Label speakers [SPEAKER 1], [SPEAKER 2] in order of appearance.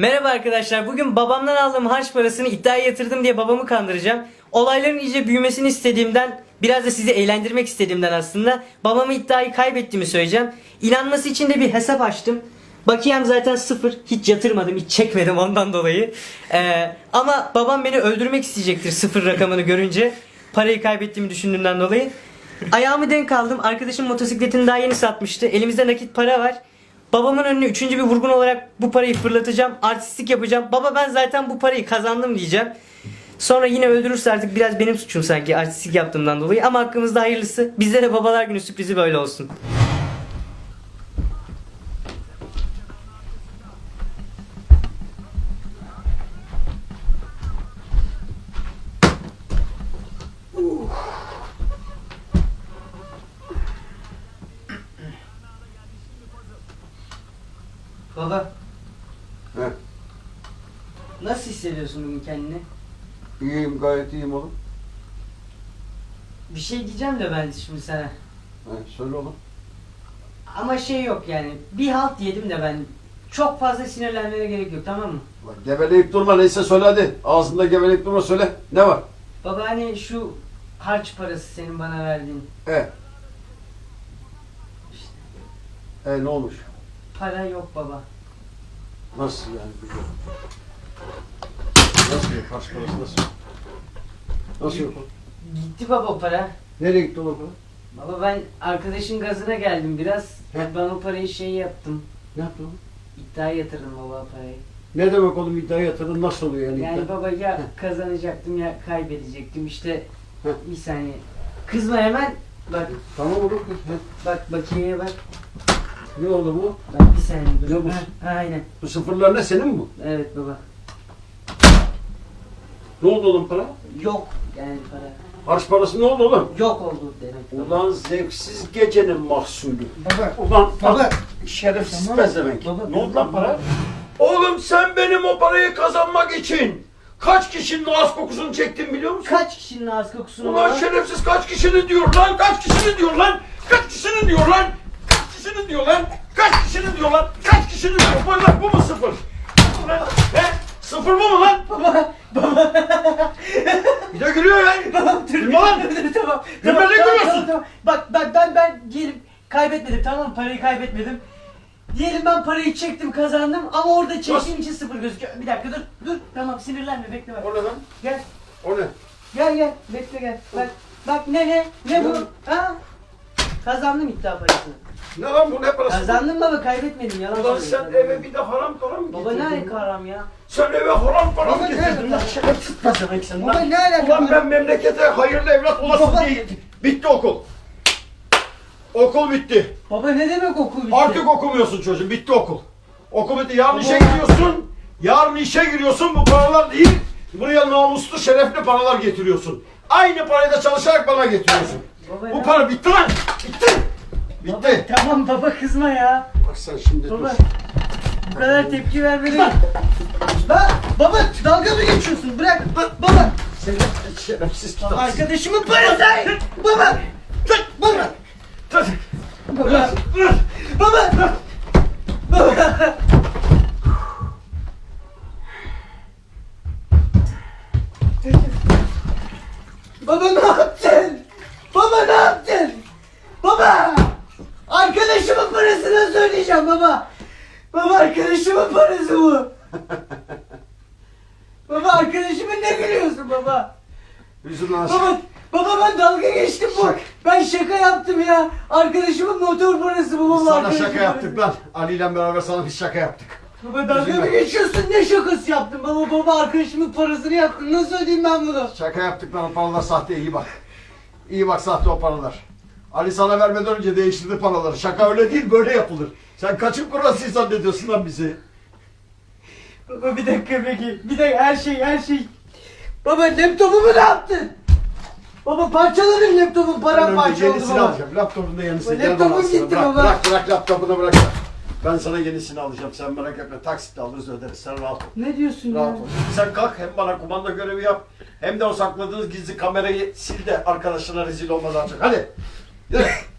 [SPEAKER 1] Merhaba arkadaşlar. Bugün babamdan aldığım harç parasını iddiaya yatırdım diye babamı kandıracağım. Olayların iyice büyümesini istediğimden, biraz da sizi eğlendirmek istediğimden aslında babamı iddiayı kaybettiğimi söyleyeceğim. İnanması için de bir hesap açtım. Bakiyem zaten sıfır. Hiç yatırmadım, hiç çekmedim ondan dolayı. Ee, ama babam beni öldürmek isteyecektir sıfır rakamını görünce. Parayı kaybettiğimi düşündüğümden dolayı. Ayağımı denk aldım. Arkadaşım motosikletini daha yeni satmıştı. Elimizde nakit para var. Babamın önüne üçüncü bir vurgun olarak bu parayı fırlatacağım. Artistik yapacağım. Baba ben zaten bu parayı kazandım diyeceğim. Sonra yine öldürürse artık biraz benim suçum sanki artistik yaptığımdan dolayı. Ama hakkımızda hayırlısı. Bizde de babalar günü sürprizi böyle olsun. Baba
[SPEAKER 2] He,
[SPEAKER 1] nasıl hissediyorsun bugün kendini?
[SPEAKER 2] iyiyim gayet iyiyim oğlum.
[SPEAKER 1] Bir şey diyeceğim de ben şimdi sana.
[SPEAKER 2] He, söyle oğlum.
[SPEAKER 1] Ama şey yok yani. Bir halt yedim de ben. Çok fazla sinirlenmene gerek yok tamam mı?
[SPEAKER 2] Bak, geveleyip durma neyse söyle hadi. Ağzında geveleyip durma söyle. Ne var?
[SPEAKER 1] Baba hani şu harç parası senin bana verdiğin.
[SPEAKER 2] E. E ne olmuş?
[SPEAKER 1] Para yok baba.
[SPEAKER 2] Nasıl yani? Nasıl yok? Kaç parası nasıl yok? Nasıl yok?
[SPEAKER 1] Gitti baba o para.
[SPEAKER 2] Nereye gitti o para?
[SPEAKER 1] Baba ben arkadaşın gazına geldim biraz.
[SPEAKER 2] He.
[SPEAKER 1] Ben o parayı şey yaptım.
[SPEAKER 2] Ne yaptı o?
[SPEAKER 1] İddiaya yatırdım baba parayı.
[SPEAKER 2] Ne demek oğlum iddia yatırın nasıl oluyor yani?
[SPEAKER 1] Yani
[SPEAKER 2] iddia?
[SPEAKER 1] baba ya kazanacaktım ya kaybedecektim işte. Bir saniye. Kızma hemen. Bak
[SPEAKER 2] Tamam oğlum. He.
[SPEAKER 1] bak bakiyeye bak.
[SPEAKER 2] Ne oldu bu?
[SPEAKER 1] Bak bir saniye dur.
[SPEAKER 2] Ne bu?
[SPEAKER 1] Ha, aynen.
[SPEAKER 2] Bu sıfırlar ne senin mi bu?
[SPEAKER 1] Evet baba.
[SPEAKER 2] Ne oldu oğlum para?
[SPEAKER 1] Yok yani para.
[SPEAKER 2] Harç parası ne oldu oğlum?
[SPEAKER 1] Yok oldu demek. baba.
[SPEAKER 2] Ulan zevksiz gecenin mahsulü.
[SPEAKER 1] Baba.
[SPEAKER 2] Ulan
[SPEAKER 1] Baba.
[SPEAKER 2] şerefsiz
[SPEAKER 1] Tamam.
[SPEAKER 2] pezevenk.
[SPEAKER 1] Baba,
[SPEAKER 2] ne oldu lan para? Oğlum sen benim o parayı kazanmak için kaç kişinin ağız kokusunu çektin biliyor musun?
[SPEAKER 1] Kaç kişinin ağız kokusunu
[SPEAKER 2] Ulan şerefsiz kaç kişinin diyor lan? Kaç kişinin diyor lan? Kaç kişinin diyor lan? Kişinin diyor lan? Kaç kişinin diyor lan? Kaç kişinin diyor? Bu, lan, bu mu sıfır? Lan, he? Sıfır bu mu lan?
[SPEAKER 1] Baba. Baba.
[SPEAKER 2] Bir de gülüyor lan.
[SPEAKER 1] Tamam dur.
[SPEAKER 2] Gülme lan.
[SPEAKER 1] Dur, dur, tamam.
[SPEAKER 2] Gülme
[SPEAKER 1] Tamam,
[SPEAKER 2] ne gülüyorsun?
[SPEAKER 1] tamam, tamam. Bak ben ben ben diyelim kaybetmedim tamam mı? Parayı kaybetmedim. Diyelim ben parayı çektim kazandım ama orada çektiğim için sıfır gözüküyor. Bir dakika dur dur tamam sinirlenme bekle bak.
[SPEAKER 2] O ne lan?
[SPEAKER 1] Gel
[SPEAKER 2] O ne?
[SPEAKER 1] gel gel bekle gel. Bak bak ne ne ne bu? Ha? Kazandım iddia parasını.
[SPEAKER 2] Ne lan bu ne parası?
[SPEAKER 1] Kazandım baba kaybetmedim yalan
[SPEAKER 2] Ulan
[SPEAKER 1] söylüyorum.
[SPEAKER 2] sen eve bir de haram para mı
[SPEAKER 1] Baba
[SPEAKER 2] getirdin?
[SPEAKER 1] ne karam ya?
[SPEAKER 2] Sen eve haram para mı
[SPEAKER 1] Baba ne
[SPEAKER 2] getirdin lan?
[SPEAKER 1] alaka?
[SPEAKER 2] Şerefsiz pezevenk sen
[SPEAKER 1] Baba
[SPEAKER 2] lan.
[SPEAKER 1] ne alaka?
[SPEAKER 2] Ulan ben memlekete hayırlı evlat olasın
[SPEAKER 1] Baba.
[SPEAKER 2] diye bitti okul. Okul bitti.
[SPEAKER 1] Baba ne demek okul bitti?
[SPEAKER 2] Artık okumuyorsun çocuğum. Bitti okul. Okul bitti. Yarın
[SPEAKER 1] Baba.
[SPEAKER 2] işe gidiyorsun. Yarın işe giriyorsun. Bu paralar değil. Buraya namuslu, şerefli paralar getiriyorsun. Aynı parayı da çalışarak bana getiriyorsun.
[SPEAKER 1] Baba
[SPEAKER 2] Bu
[SPEAKER 1] ne-
[SPEAKER 2] para bitti lan. Bitti.
[SPEAKER 1] Baba,
[SPEAKER 2] Bitti.
[SPEAKER 1] tamam baba kızma ya.
[SPEAKER 2] Bak sen şimdi
[SPEAKER 1] Baba
[SPEAKER 2] dur.
[SPEAKER 1] bu kadar tepki vermene... Lan baba dalga mı geçiyorsun? Bırak baba.
[SPEAKER 2] Sen şerefsiz kitapsız.
[SPEAKER 1] Arkadaşımın parası. Baba. Baba. Baba. Baba. Baba. Söyleyeceğim baba. Baba arkadaşımın parası bu. baba arkadaşımın ne gülüyorsun baba?
[SPEAKER 2] Yüzünden
[SPEAKER 1] Baba, baba ben dalga geçtim bu. Ben şaka yaptım ya. Arkadaşımın motor parası bu baba.
[SPEAKER 2] Sana şaka yaptık lan. Ali ile beraber sana bir şaka yaptık.
[SPEAKER 1] Baba dalga
[SPEAKER 2] Üzülme.
[SPEAKER 1] mı geçiyorsun? Ne şakası yaptın baba? Baba arkadaşımın parasını yaptın. Nasıl ödeyeyim ben bunu?
[SPEAKER 2] Şaka yaptık lan o paralar sahte iyi bak. İyi bak sahte o paralar. Ali sana vermeden önce değiştirdi paraları. Şaka öyle değil böyle yapılır. Sen kaçın kurasıyı zannediyorsun lan bizi.
[SPEAKER 1] Baba bir dakika peki. Bir dakika her şey her şey. Baba laptopumu ne yaptın? Baba parçaladın laptopu
[SPEAKER 2] Ben
[SPEAKER 1] paramparça oldu
[SPEAKER 2] yenisini
[SPEAKER 1] baba.
[SPEAKER 2] alacağım. Laptopun da yenisini. Gel
[SPEAKER 1] laptopum
[SPEAKER 2] bana
[SPEAKER 1] gitti
[SPEAKER 2] bırak,
[SPEAKER 1] baba.
[SPEAKER 2] Bırak bırak laptopunu bırak. Ben sana yenisini alacağım. Sen merak etme. Taksitle alırız öderiz. Sen rahat ol.
[SPEAKER 1] Ne diyorsun
[SPEAKER 2] Rahat
[SPEAKER 1] ya?
[SPEAKER 2] ol. Sen kalk hem bana kumanda görevi yap. Hem de o sakladığınız gizli kamerayı sil de arkadaşlarına rezil olmadan çık. Hadi. 야!